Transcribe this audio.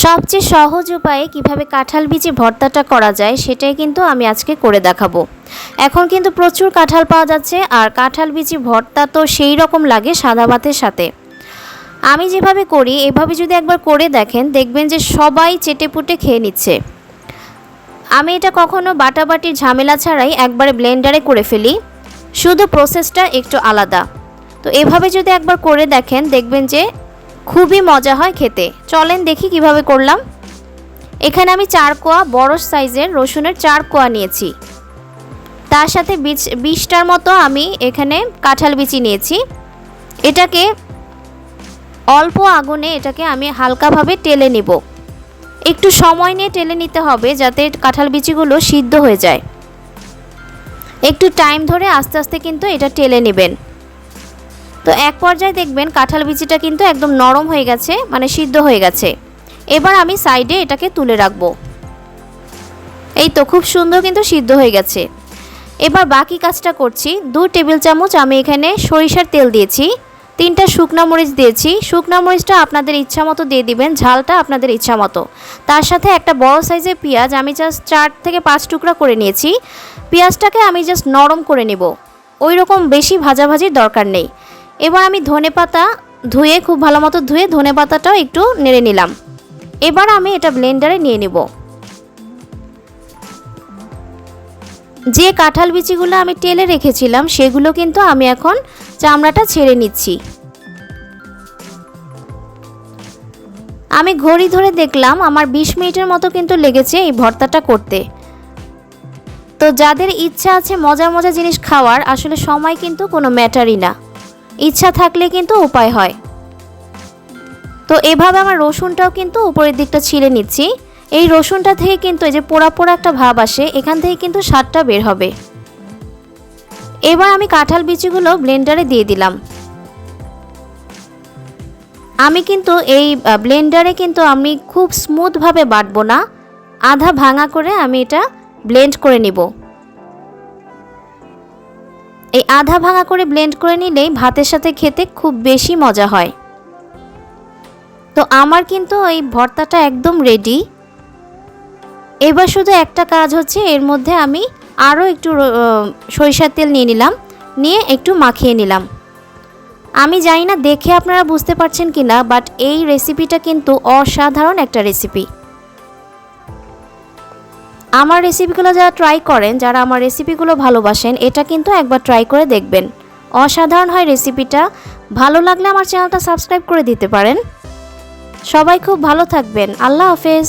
সবচেয়ে সহজ উপায়ে কীভাবে কাঁঠাল বিচি ভর্তাটা করা যায় সেটাই কিন্তু আমি আজকে করে দেখাবো। এখন কিন্তু প্রচুর কাঁঠাল পাওয়া যাচ্ছে আর কাঁঠাল বিচি ভর্তা তো সেই রকম লাগে সাদা ভাতের সাথে। আমি যেভাবে করি, এভাবে যদি একবার করে দেখেন, দেখবেন যে সবাই চেটেপুটে খেয়ে নিচ্ছে। আমি এটা কখনো বাটাবাটির ঝামেলা ছাড়াই একবারে ব্লেন্ডারে করে ফেলি। শুধু প্রসেসটা একটু আলাদা। তো এভাবে যদি একবার করে দেখেন, দেখবেন যে খুবই মজা হয় খেতে। চলেন দেখি কীভাবে করলাম। এখানে আমি চার কোয়া বড় সাইজের রসুনের চার কোয়া নিয়েছি। তার সাথে বিচ বিশটার মতো আমি এখানে কাঁঠাল বিচি নিয়েছি। এটাকে অল্প আগুনে এটাকে আমি হালকাভাবে টেলে নিব। একটু সময় নিয়ে টেলে নিতে হবে যাতে কাঁঠাল বিচিগুলো সিদ্ধ হয়ে যায়। একটু টাইম ধরে আস্তে আস্তে কিন্তু এটা টেলে নেবেন। তো এক পর্যায়ে দেখবেন কাঁঠাল বিচিটা কিন্তু একদম নরম হয়ে গেছে মানে সিদ্ধ হয়ে গেছে। এবার আমি সাইডে এটাকে তুলে রাখব। এই তো খুব সুন্দর কিন্তু সিদ্ধ হয়ে গেছে। এবার বাকি কাজটা করছি। দু টেবিল চামচ আমি এখানে সরিষার তেল দিয়েছি, তিনটা শুকনা মরিচ দিয়েছি। শুকনা মরিচটা আপনাদের ইচ্ছা মতো দিয়ে দিবেন, ঝালটা আপনাদের ইচ্ছা মতো তার সাথে একটা বড় সাইজের পেঁয়াজ আমি জাস্ট চার থেকে পাঁচ টুকরা করে নিয়েছি। পেঁয়াজটাকে আমি জাস্ট নরম করে নেব। ওই রকম বেশি ভাজাভাজির দরকার নেই। এবার আমি ধনে পাতা ধুয়ে, খুব ভালো মতো ধুয়ে ধনে পাতাটাও একটু নেড়ে নিলাম। এবার আমি এটা ব্লেন্ডারে নিয়ে নেব। যে কাঁঠাল বিচিগুলো আমি টেলে রেখেছিলাম, সেগুলো কিন্তু আমি এখন চামড়াটা ছেড়ে নিচ্ছি। আমি ঘড়ি ধরে দেখলাম, আমার ২০ মিনিটের মতো কিন্তু লেগেছে এই ভর্তাটা করতে। তো যাদের ইচ্ছা আছে মজার মজার জিনিস খাওয়ার, আসলে সময় কিন্তু কোনো ম্যাটারই না। ইচ্ছা থাকলে কিন্তু উপায় হয়। তো এভাবে আমার রসুনটাও কিন্তু উপরের দিকটা ছিঁড়ে নিচ্ছি। এই রসুনটা থেকে কিন্তু এই যে পোড়া পোড়া একটা ভাব আসে, এখান থেকে কিন্তু স্বাদটা বের হবে। এবার আমি কাঁঠাল বিচিগুলো ব্লেন্ডারে দিয়ে দিলাম। আমি কিন্তু এই ব্লেন্ডারে কিন্তু আমি খুব স্মুথভাবে বাটবো না। আধা ভাঙা করে আমি এটা ব্লেন্ড করে নিব। এই আধা ভাঙা করে ব্লেন্ড করে নিলেই ভাতের সাথে খেতে খুব বেশি মজা হয়। তো আমার কিন্তু এই ভর্তাটা একদম রেডি এবার শুধু একটা কাজ হচ্ছে, এর মধ্যে আমি আরও একটু সরিষার তেল নিয়ে নিলাম, নিয়ে একটু মাখিয়ে নিলাম। আমি জানি না দেখে আপনারা বুঝতে পারছেন কি না বাট এই রেসিপিটা কিন্তু অসাধারণ একটা রেসিপি আমার রেসিপিগুলো যারা ট্রাই করেন, যারা আমার রেসিপিগুলো ভালোবাসেন, এটা কিন্তু একবার ট্রাই করে দেখবেন। অসাধারণ হয় রেসিপিটা ভালো লাগলে আমার চ্যানেলটা সাবস্ক্রাইব করে দিতে পারেন। সবাই খুব ভালো থাকবেন। আল্লাহ হাফেজ।